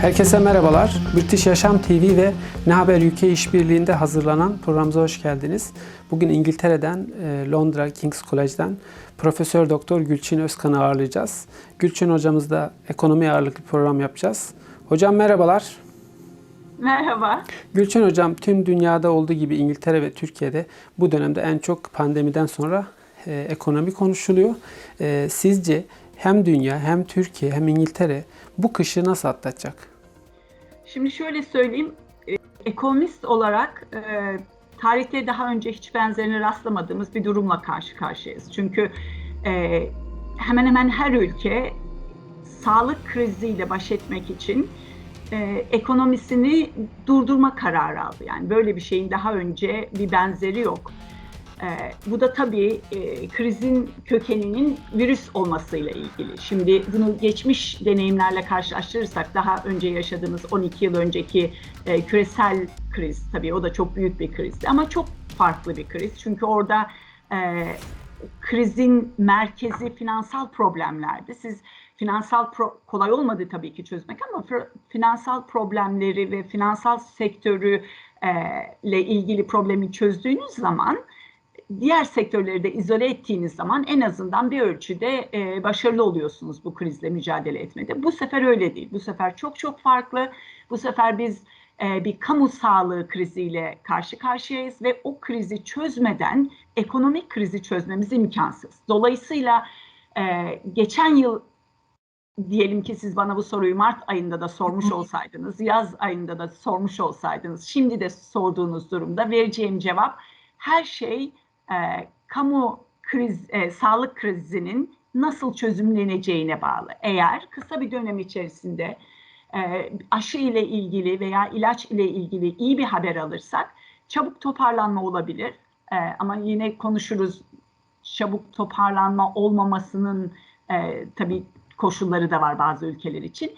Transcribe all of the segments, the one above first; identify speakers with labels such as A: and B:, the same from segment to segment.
A: Herkese merhabalar. British Yaşam TV ve Ne Haber UK işbirliğinde hazırlanan programımıza hoş geldiniz. Bugün İngiltere'den, e, Londra King's College'den Profesör Doktor Gülçin Özkan'ı ağırlayacağız. Gülçin hocamızla ekonomi ağırlıklı program yapacağız. Hocam merhabalar.
B: Merhaba.
A: Gülçin hocam tüm dünyada olduğu gibi İngiltere ve Türkiye'de bu dönemde en çok pandemiden sonra e, ekonomi konuşuluyor. E, sizce hem dünya hem Türkiye hem İngiltere bu kışı nasıl atlatacak?
B: Şimdi şöyle söyleyeyim. e, Ekonomist olarak e, tarihte daha önce hiç benzerine rastlamadığımız bir durumla karşı karşıyayız. Çünkü e, hemen hemen her ülke sağlık kriziyle baş etmek için e, ekonomisini durdurma kararı aldı. Yani böyle bir şeyin daha önce bir benzeri yok. Ee, bu da tabii e, krizin kökeninin virüs olmasıyla ilgili. Şimdi bunu geçmiş deneyimlerle karşılaştırırsak daha önce yaşadığımız 12 yıl önceki e, küresel kriz tabii o da çok büyük bir krizdi ama çok farklı bir kriz. Çünkü orada e, krizin merkezi finansal problemlerdi. Siz finansal pro- kolay olmadı tabii ki çözmek ama finansal problemleri ve finansal sektörü ile ilgili problemi çözdüğünüz zaman diğer sektörleri de izole ettiğiniz zaman en azından bir ölçüde e, başarılı oluyorsunuz bu krizle mücadele etmede. Bu sefer öyle değil. Bu sefer çok çok farklı. Bu sefer biz e, bir kamu sağlığı kriziyle karşı karşıyayız ve o krizi çözmeden ekonomik krizi çözmemiz imkansız. Dolayısıyla e, geçen yıl diyelim ki siz bana bu soruyu Mart ayında da sormuş olsaydınız, yaz ayında da sormuş olsaydınız, şimdi de sorduğunuz durumda vereceğim cevap her şey e, kamu kriz, e, sağlık krizinin nasıl çözümleneceğine bağlı. Eğer kısa bir dönem içerisinde e, aşı ile ilgili veya ilaç ile ilgili iyi bir haber alırsak çabuk toparlanma olabilir. E, ama yine konuşuruz çabuk toparlanma olmamasının e, tabii koşulları da var bazı ülkeler için.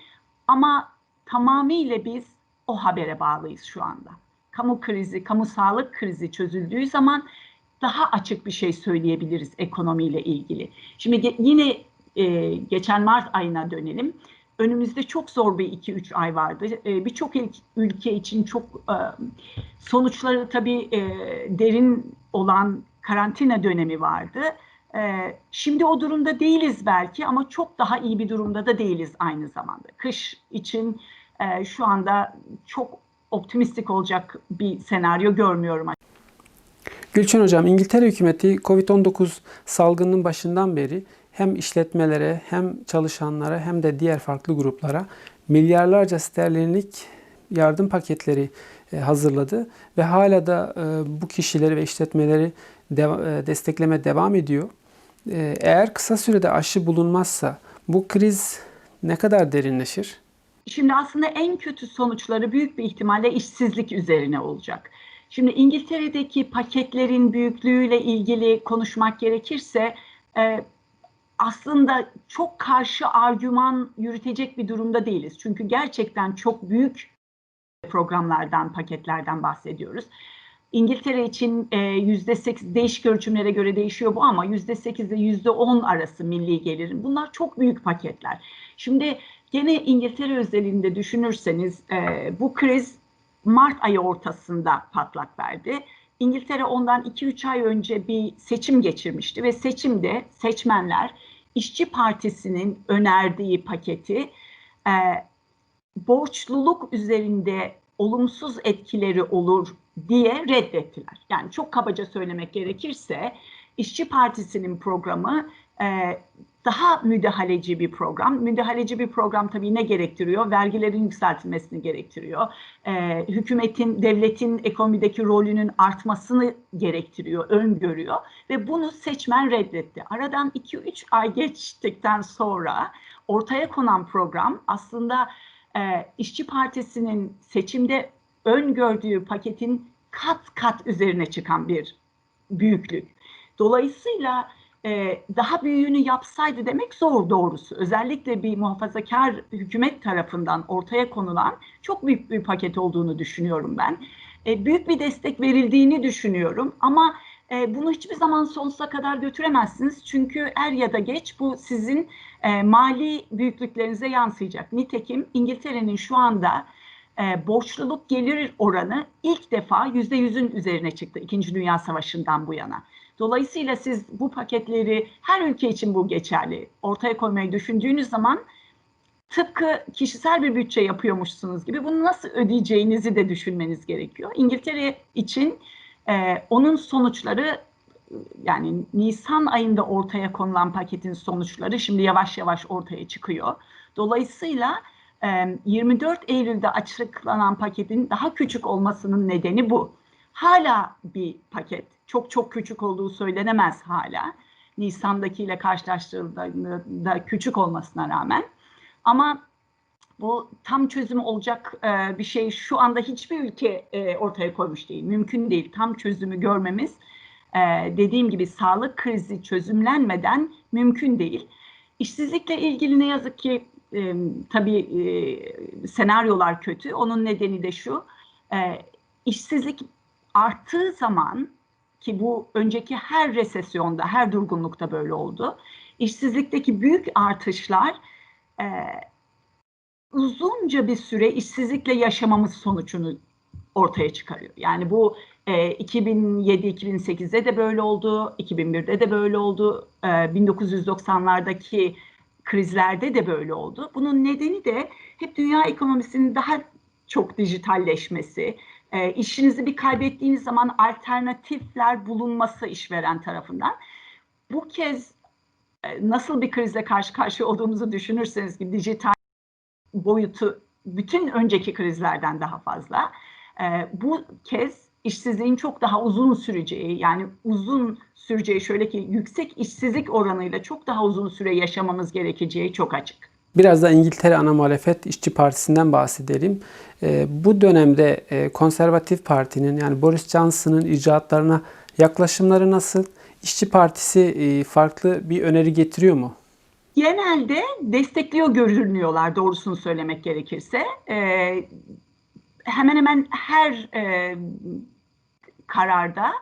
B: Ama tamamıyla biz o habere bağlıyız şu anda. Kamu krizi, kamu sağlık krizi çözüldüğü zaman daha açık bir şey söyleyebiliriz ekonomiyle ilgili. Şimdi ge- yine e, geçen Mart ayına dönelim. Önümüzde çok zor bir 2-3 ay vardı. E, Birçok ülke için çok e, sonuçları tabii e, derin olan karantina dönemi vardı. E, şimdi o durumda değiliz belki ama çok daha iyi bir durumda da değiliz aynı zamanda. Kış için e, şu anda çok optimistik olacak bir senaryo görmüyorum
A: Gülçin Hocam, İngiltere hükümeti Covid-19 salgının başından beri hem işletmelere hem çalışanlara hem de diğer farklı gruplara milyarlarca sterlinlik yardım paketleri e, hazırladı ve hala da e, bu kişileri ve işletmeleri e, desteklemeye devam ediyor. Eğer kısa sürede aşı bulunmazsa bu kriz ne kadar derinleşir?
B: Şimdi aslında en kötü sonuçları büyük bir ihtimalle işsizlik üzerine olacak. Şimdi İngiltere'deki paketlerin büyüklüğüyle ilgili konuşmak gerekirse e, aslında çok karşı argüman yürütecek bir durumda değiliz. Çünkü gerçekten çok büyük programlardan, paketlerden bahsediyoruz. İngiltere için e, yüzde sekiz değişik ölçümlere göre değişiyor bu ama yüzde sekiz ile yüzde on arası milli gelirin. Bunlar çok büyük paketler. Şimdi gene İngiltere özelinde düşünürseniz e, bu kriz Mart ayı ortasında patlak verdi. İngiltere ondan 2-3 ay önce bir seçim geçirmişti ve seçimde seçmenler İşçi Partisi'nin önerdiği paketi e, borçluluk üzerinde olumsuz etkileri olur diye reddettiler. Yani çok kabaca söylemek gerekirse İşçi Partisi'nin programı e, daha müdahaleci bir program. Müdahaleci bir program tabii ne gerektiriyor? Vergilerin yükseltilmesini gerektiriyor. E, hükümetin, devletin ekonomideki rolünün artmasını gerektiriyor, öngörüyor. Ve bunu seçmen reddetti. Aradan 2-3 ay geçtikten sonra ortaya konan program aslında e, İşçi Partisi'nin seçimde öngördüğü paketin kat kat üzerine çıkan bir büyüklük. Dolayısıyla e, daha büyüğünü yapsaydı demek zor doğrusu. Özellikle bir muhafazakar hükümet tarafından ortaya konulan çok büyük bir paket olduğunu düşünüyorum ben. E, büyük bir destek verildiğini düşünüyorum ama e, bunu hiçbir zaman sonsuza kadar götüremezsiniz. Çünkü er ya da geç bu sizin e, mali büyüklüklerinize yansıyacak. Nitekim İngiltere'nin şu anda e, borçluluk gelir oranı ilk defa yüzde yüzün üzerine çıktı İkinci Dünya Savaşı'ndan bu yana. Dolayısıyla siz bu paketleri her ülke için bu geçerli ortaya koymayı düşündüğünüz zaman tıpkı kişisel bir bütçe yapıyormuşsunuz gibi bunu nasıl ödeyeceğinizi de düşünmeniz gerekiyor. İngiltere için e, onun sonuçları yani Nisan ayında ortaya konulan paketin sonuçları şimdi yavaş yavaş ortaya çıkıyor. Dolayısıyla e, 24 Eylül'de açıklanan paketin daha küçük olmasının nedeni bu. Hala bir paket, çok çok küçük olduğu söylenemez hala. Nisan'dakiyle karşılaştırıldığında küçük olmasına rağmen. Ama bu tam çözüm olacak e, bir şey şu anda hiçbir ülke e, ortaya koymuş değil. Mümkün değil. Tam çözümü görmemiz e, dediğim gibi sağlık krizi çözümlenmeden mümkün değil. İşsizlikle ilgili ne yazık ki e, tabii e, senaryolar kötü. Onun nedeni de şu. E, işsizlik arttığı zaman ki bu önceki her resesyonda, her durgunlukta böyle oldu. İşsizlikteki büyük artışlar e, uzunca bir süre işsizlikle yaşamamız sonucunu ortaya çıkarıyor. Yani bu e, 2007-2008'de de böyle oldu, 2001'de de böyle oldu, e, 1990'lardaki krizlerde de böyle oldu. Bunun nedeni de hep dünya ekonomisinin daha çok dijitalleşmesi, e, işinizi bir kaybettiğiniz zaman alternatifler bulunması işveren tarafından. Bu kez e, nasıl bir krizle karşı karşıya olduğumuzu düşünürseniz ki dijital boyutu bütün önceki krizlerden daha fazla. E, bu kez işsizliğin çok daha uzun süreceği yani uzun süreceği şöyle ki yüksek işsizlik oranıyla çok daha uzun süre yaşamamız gerekeceği çok açık.
A: Biraz da İngiltere ana muhalefet İşçi Partisi'nden bahsedelim. E, bu dönemde e, Konservatif Parti'nin yani Boris Johnson'ın icraatlarına yaklaşımları nasıl? İşçi Partisi e, farklı bir öneri getiriyor mu?
B: Genelde destekliyor görünüyorlar doğrusunu söylemek gerekirse. Ee, hemen hemen her e, kararda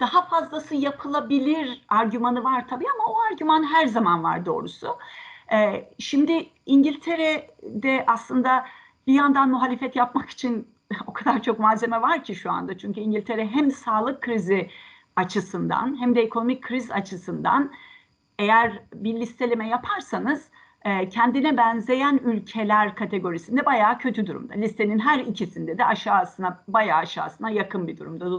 B: daha fazlası yapılabilir argümanı var tabii ama o argüman her zaman var doğrusu. E, şimdi İngiltere'de aslında bir yandan muhalefet yapmak için o kadar çok malzeme var ki şu anda. Çünkü İngiltere hem sağlık krizi açısından hem de ekonomik kriz açısından eğer bir listeleme yaparsanız e, kendine benzeyen ülkeler kategorisinde bayağı kötü durumda. Listenin her ikisinde de aşağısına, bayağı aşağısına yakın bir durumda.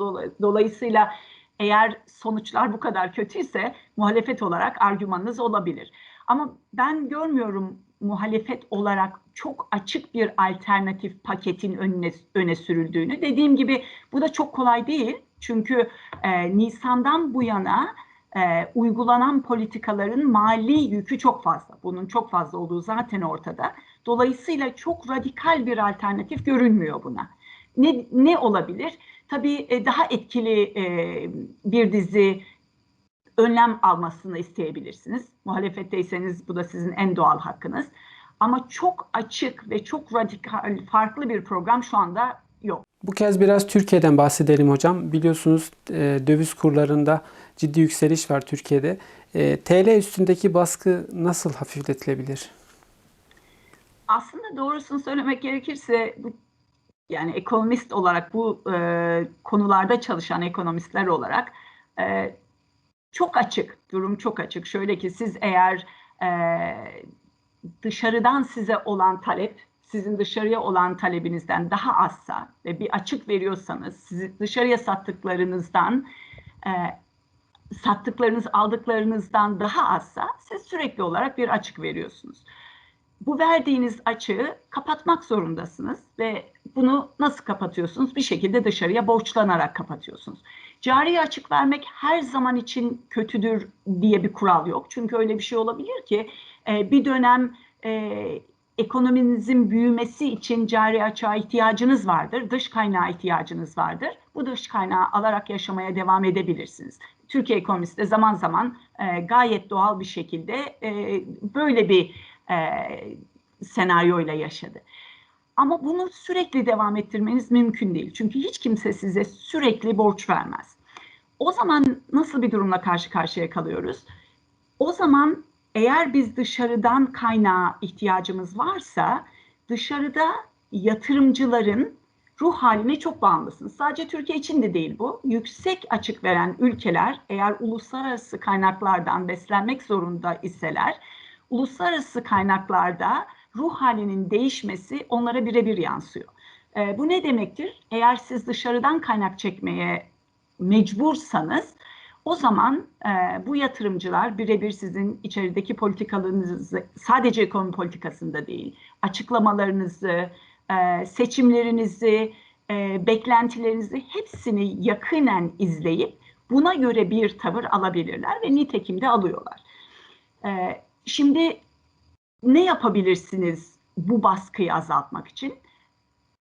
B: Dolayısıyla eğer sonuçlar bu kadar kötüyse muhalefet olarak argümanınız olabilir. Ama ben görmüyorum muhalefet olarak çok açık bir alternatif paketin önüne öne sürüldüğünü. Dediğim gibi bu da çok kolay değil. Çünkü e, Nisan'dan bu yana e, uygulanan politikaların mali yükü çok fazla. Bunun çok fazla olduğu zaten ortada. Dolayısıyla çok radikal bir alternatif görünmüyor buna. Ne, ne olabilir? Tabii e, daha etkili e, bir dizi önlem almasını isteyebilirsiniz. Muhalefetteyseniz bu da sizin en doğal hakkınız. Ama çok açık ve çok radikal farklı bir program şu anda yok.
A: Bu kez biraz Türkiye'den bahsedelim hocam. Biliyorsunuz e, döviz kurlarında ciddi yükseliş var Türkiye'de. E, TL üstündeki baskı nasıl hafifletilebilir?
B: Aslında doğrusunu söylemek gerekirse bu yani ekonomist olarak bu e, konularda çalışan ekonomistler olarak e, çok açık, durum çok açık. Şöyle ki siz eğer e, dışarıdan size olan talep, sizin dışarıya olan talebinizden daha azsa ve bir açık veriyorsanız, sizi dışarıya sattıklarınızdan e, sattıklarınız aldıklarınızdan daha azsa siz sürekli olarak bir açık veriyorsunuz. Bu verdiğiniz açığı kapatmak zorundasınız ve bunu nasıl kapatıyorsunuz? Bir şekilde dışarıya borçlanarak kapatıyorsunuz. Cari açık vermek her zaman için kötüdür diye bir kural yok. Çünkü öyle bir şey olabilir ki e, bir dönem e, ekonominizin büyümesi için cari açığa ihtiyacınız vardır. Dış kaynağa ihtiyacınız vardır. Bu dış kaynağı alarak yaşamaya devam edebilirsiniz. Türkiye ekonomisi de zaman zaman e, gayet doğal bir şekilde böyle bir e, senaryoyla yaşadı. Ama bunu sürekli devam ettirmeniz mümkün değil. Çünkü hiç kimse size sürekli borç vermez. O zaman nasıl bir durumla karşı karşıya kalıyoruz? O zaman eğer biz dışarıdan kaynağa ihtiyacımız varsa dışarıda yatırımcıların ruh haline çok bağımlısınız. Sadece Türkiye için de değil bu. Yüksek açık veren ülkeler eğer uluslararası kaynaklardan beslenmek zorunda iseler uluslararası kaynaklarda ruh halinin değişmesi onlara birebir yansıyor. E, bu ne demektir? Eğer siz dışarıdan kaynak çekmeye mecbursanız o zaman e, bu yatırımcılar birebir sizin içerideki politikalarınızı sadece ekonomi politikasında değil, açıklamalarınızı, e, seçimlerinizi, e, beklentilerinizi hepsini yakinen izleyip buna göre bir tavır alabilirler ve nitekim de alıyorlar. E, şimdi ne yapabilirsiniz bu baskıyı azaltmak için?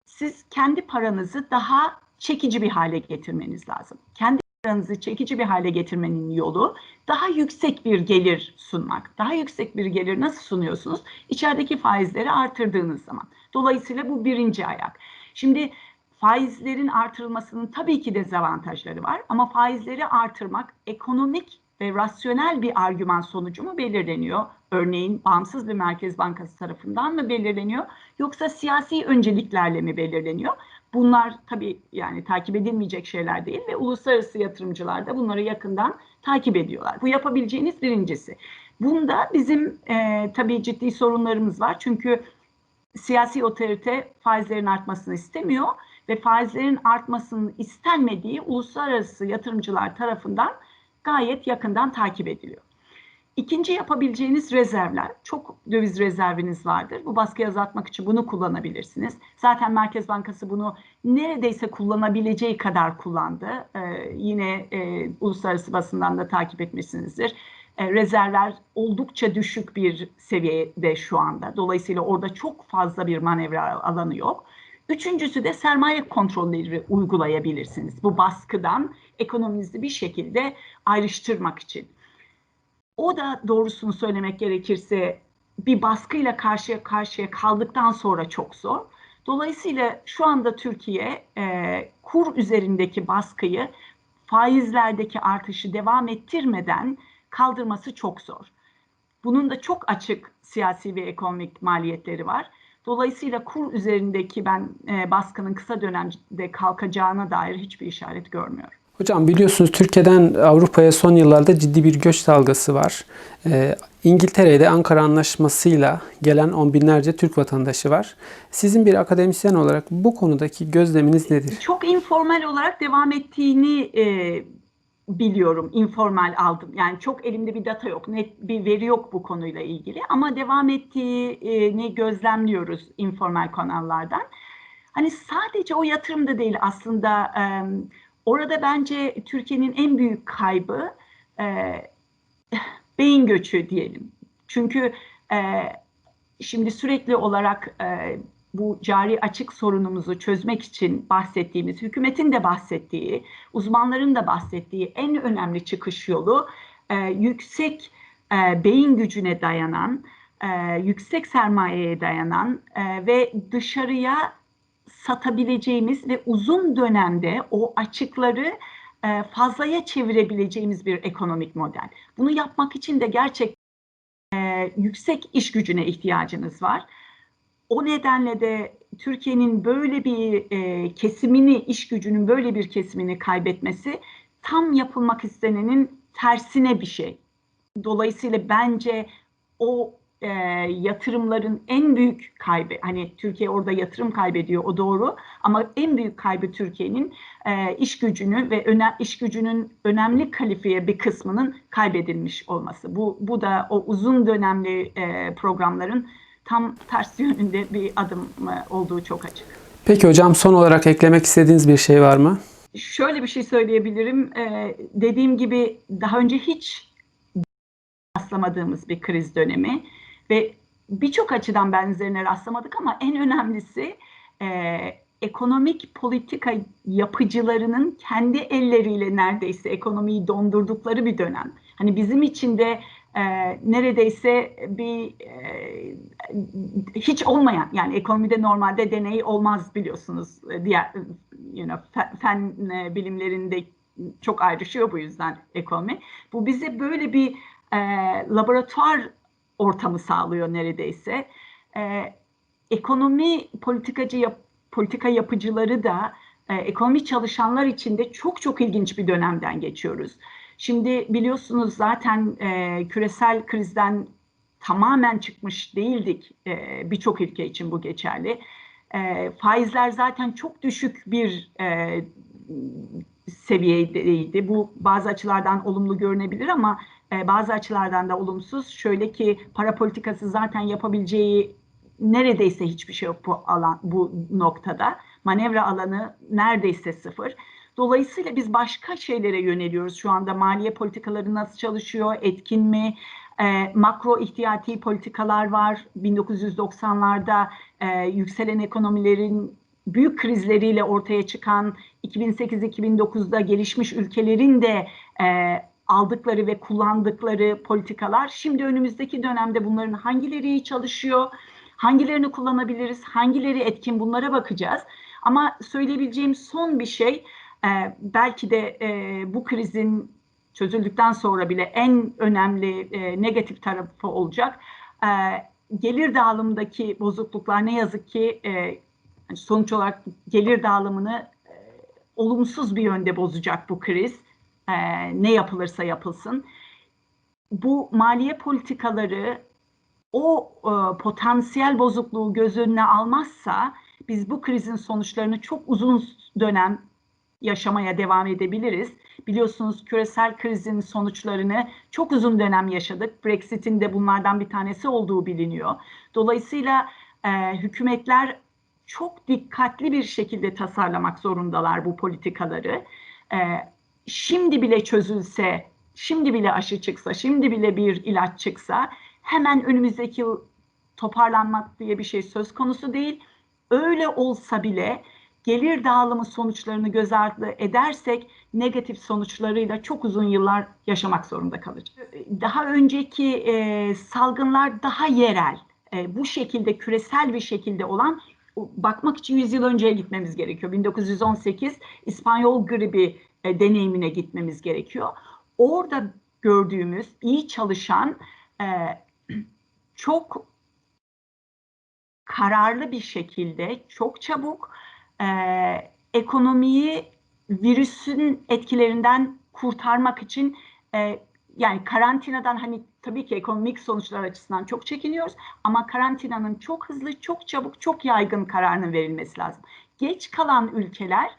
B: Siz kendi paranızı daha çekici bir hale getirmeniz lazım. Kendi paranızı çekici bir hale getirmenin yolu daha yüksek bir gelir sunmak. Daha yüksek bir gelir nasıl sunuyorsunuz? İçerideki faizleri artırdığınız zaman. Dolayısıyla bu birinci ayak. Şimdi faizlerin artırılmasının tabii ki dezavantajları var ama faizleri artırmak ekonomik ve rasyonel bir argüman sonucu mu belirleniyor? Örneğin bağımsız bir merkez bankası tarafından mı belirleniyor yoksa siyasi önceliklerle mi belirleniyor? Bunlar tabii yani takip edilmeyecek şeyler değil ve uluslararası yatırımcılar da bunları yakından takip ediyorlar. Bu yapabileceğiniz birincisi. Bunda bizim e, tabii ciddi sorunlarımız var çünkü siyasi otorite faizlerin artmasını istemiyor ve faizlerin artmasının istenmediği uluslararası yatırımcılar tarafından gayet yakından takip ediliyor. İkinci yapabileceğiniz rezervler, çok döviz rezerviniz vardır. Bu baskıyı azaltmak için bunu kullanabilirsiniz. Zaten Merkez Bankası bunu neredeyse kullanabileceği kadar kullandı. Ee, yine e, uluslararası basından da takip etmişsinizdir. E, rezervler oldukça düşük bir seviyede şu anda. Dolayısıyla orada çok fazla bir manevra alanı yok. Üçüncüsü de sermaye kontrolleri uygulayabilirsiniz. Bu baskıdan ekonominizi bir şekilde ayrıştırmak için. O da doğrusunu söylemek gerekirse bir baskıyla karşıya karşıya kaldıktan sonra çok zor. Dolayısıyla şu anda Türkiye e, kur üzerindeki baskıyı faizlerdeki artışı devam ettirmeden kaldırması çok zor. Bunun da çok açık siyasi ve ekonomik maliyetleri var. Dolayısıyla kur üzerindeki ben e, baskının kısa dönemde kalkacağına dair hiçbir işaret görmüyorum.
A: Hocam biliyorsunuz Türkiye'den Avrupa'ya son yıllarda ciddi bir göç dalgası var. Ee, İngiltere'de Ankara Anlaşması'yla gelen on binlerce Türk vatandaşı var. Sizin bir akademisyen olarak bu konudaki gözleminiz nedir?
B: Çok informal olarak devam ettiğini e, biliyorum, informal aldım. Yani çok elimde bir data yok, net bir veri yok bu konuyla ilgili. Ama devam ettiğini gözlemliyoruz informal kanallardan. Hani sadece o yatırım da değil aslında... E, Orada bence Türkiye'nin en büyük kaybı e, beyin göçü diyelim. Çünkü e, şimdi sürekli olarak e, bu cari açık sorunumuzu çözmek için bahsettiğimiz, hükümetin de bahsettiği, uzmanların da bahsettiği en önemli çıkış yolu e, yüksek e, beyin gücüne dayanan, e, yüksek sermayeye dayanan e, ve dışarıya satabileceğimiz ve uzun dönemde o açıkları e, fazlaya çevirebileceğimiz bir ekonomik model. Bunu yapmak için de gerçek e, yüksek iş gücüne ihtiyacınız var. O nedenle de Türkiye'nin böyle bir e, kesimini, iş gücünün böyle bir kesimini kaybetmesi tam yapılmak istenenin tersine bir şey. Dolayısıyla bence o e, yatırımların en büyük kaybı, hani Türkiye orada yatırım kaybediyor o doğru ama en büyük kaybı Türkiye'nin e, iş gücünü ve önem, iş gücünün önemli kalifiye bir kısmının kaybedilmiş olması. Bu, bu da o uzun dönemli e, programların tam ters yönünde bir adım e, olduğu çok açık.
A: Peki hocam son olarak eklemek istediğiniz bir şey var mı?
B: Şöyle bir şey söyleyebilirim. Ee, dediğim gibi daha önce hiç rastlamadığımız bir kriz dönemi ve birçok açıdan benzerine rastlamadık ama en önemlisi e, ekonomik politika yapıcılarının kendi elleriyle neredeyse ekonomiyi dondurdukları bir dönem. Hani bizim için de e, neredeyse bir e, hiç olmayan yani ekonomide normalde deney olmaz biliyorsunuz diğer you know, fen, fen bilimlerinde çok ayrışıyor bu yüzden ekonomi. Bu bize böyle bir e, laboratuvar ortamı sağlıyor neredeyse. E, ekonomi politikacı yap, politika yapıcıları da e, ekonomi çalışanlar için de çok çok ilginç bir dönemden geçiyoruz. Şimdi biliyorsunuz zaten e, küresel krizden tamamen çıkmış değildik. E, Birçok ülke için bu geçerli. E, faizler zaten çok düşük bir e, seviyedeydi. Bu bazı açılardan olumlu görünebilir ama e, bazı açılardan da olumsuz. Şöyle ki para politikası zaten yapabileceği neredeyse hiçbir şey yok bu alan bu noktada. Manevra alanı neredeyse sıfır. Dolayısıyla biz başka şeylere yöneliyoruz şu anda. Maliye politikaları nasıl çalışıyor, etkin mi? E, makro ihtiyati politikalar var. 1990'larda e, yükselen ekonomilerin büyük krizleriyle ortaya çıkan 2008-2009'da gelişmiş ülkelerin de e, aldıkları ve kullandıkları politikalar. Şimdi önümüzdeki dönemde bunların hangileri iyi çalışıyor, hangilerini kullanabiliriz, hangileri etkin bunlara bakacağız. Ama söyleyebileceğim son bir şey e, belki de e, bu krizin çözüldükten sonra bile en önemli e, negatif tarafı olacak. Gelir dağılımındaki bozukluklar ne yazık ki e, sonuç olarak gelir dağılımını olumsuz bir yönde bozacak bu kriz. E, ne yapılırsa yapılsın. Bu maliye politikaları o e, potansiyel bozukluğu göz önüne almazsa biz bu krizin sonuçlarını çok uzun dönem yaşamaya devam edebiliriz. Biliyorsunuz küresel krizin sonuçlarını çok uzun dönem yaşadık. Brexit'in de bunlardan bir tanesi olduğu biliniyor. Dolayısıyla e, hükümetler çok dikkatli bir şekilde tasarlamak zorundalar bu politikaları. E, şimdi bile çözülse, şimdi bile aşı çıksa, şimdi bile bir ilaç çıksa hemen önümüzdeki yıl toparlanmak diye bir şey söz konusu değil. Öyle olsa bile gelir dağılımı sonuçlarını göz ardı edersek negatif sonuçlarıyla çok uzun yıllar yaşamak zorunda kalacağız. Daha önceki e, salgınlar daha yerel, e, bu şekilde küresel bir şekilde olan bakmak için 100 yıl önceye gitmemiz gerekiyor. 1918 İspanyol gribi e, deneyimine gitmemiz gerekiyor. Orada gördüğümüz iyi çalışan e, çok kararlı bir şekilde çok çabuk e, ekonomiyi virüsün etkilerinden kurtarmak için e, yani karantinadan hani tabii ki ekonomik sonuçlar açısından çok çekiniyoruz ama karantinanın çok hızlı, çok çabuk, çok yaygın kararının verilmesi lazım. Geç kalan ülkeler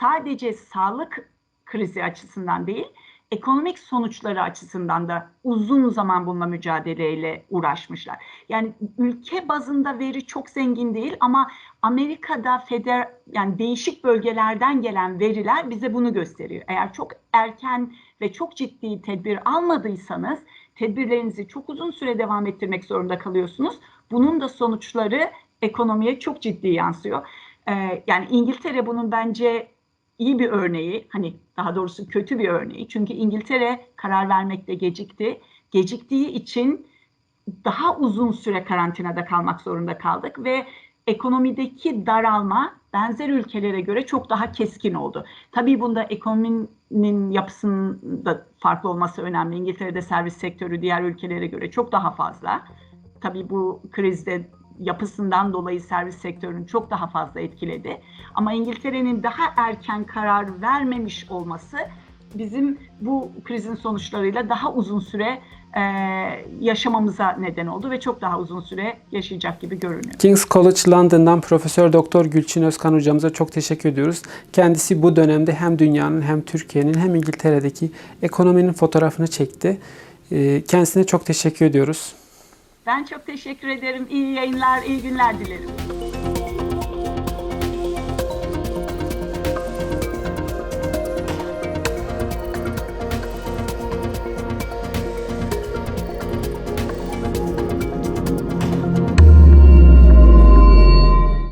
B: sadece sağlık krizi açısından değil, ekonomik sonuçları açısından da uzun zaman bununla mücadeleyle uğraşmışlar. Yani ülke bazında veri çok zengin değil ama Amerika'da feder yani değişik bölgelerden gelen veriler bize bunu gösteriyor. Eğer çok erken ve çok ciddi tedbir almadıysanız tedbirlerinizi çok uzun süre devam ettirmek zorunda kalıyorsunuz. Bunun da sonuçları ekonomiye çok ciddi yansıyor. Ee, yani İngiltere bunun bence iyi bir örneği, hani daha doğrusu kötü bir örneği. Çünkü İngiltere karar vermekte gecikti. Geciktiği için daha uzun süre karantinada kalmak zorunda kaldık ve ekonomideki daralma benzer ülkelere göre çok daha keskin oldu. Tabii bunda ekonominin yapısının da farklı olması önemli. İngiltere'de servis sektörü diğer ülkelere göre çok daha fazla. Tabii bu krizde yapısından dolayı servis sektörünü çok daha fazla etkiledi. Ama İngiltere'nin daha erken karar vermemiş olması bizim bu krizin sonuçlarıyla daha uzun süre e, yaşamamıza neden oldu ve çok daha uzun süre yaşayacak gibi görünüyor.
A: King's College London'dan Profesör Doktor Gülçin Özkan hocamıza çok teşekkür ediyoruz. Kendisi bu dönemde hem dünyanın hem Türkiye'nin hem İngiltere'deki ekonominin fotoğrafını çekti. Ee, Kendisine çok teşekkür ediyoruz.
B: Ben çok teşekkür ederim. İyi yayınlar, iyi günler dilerim.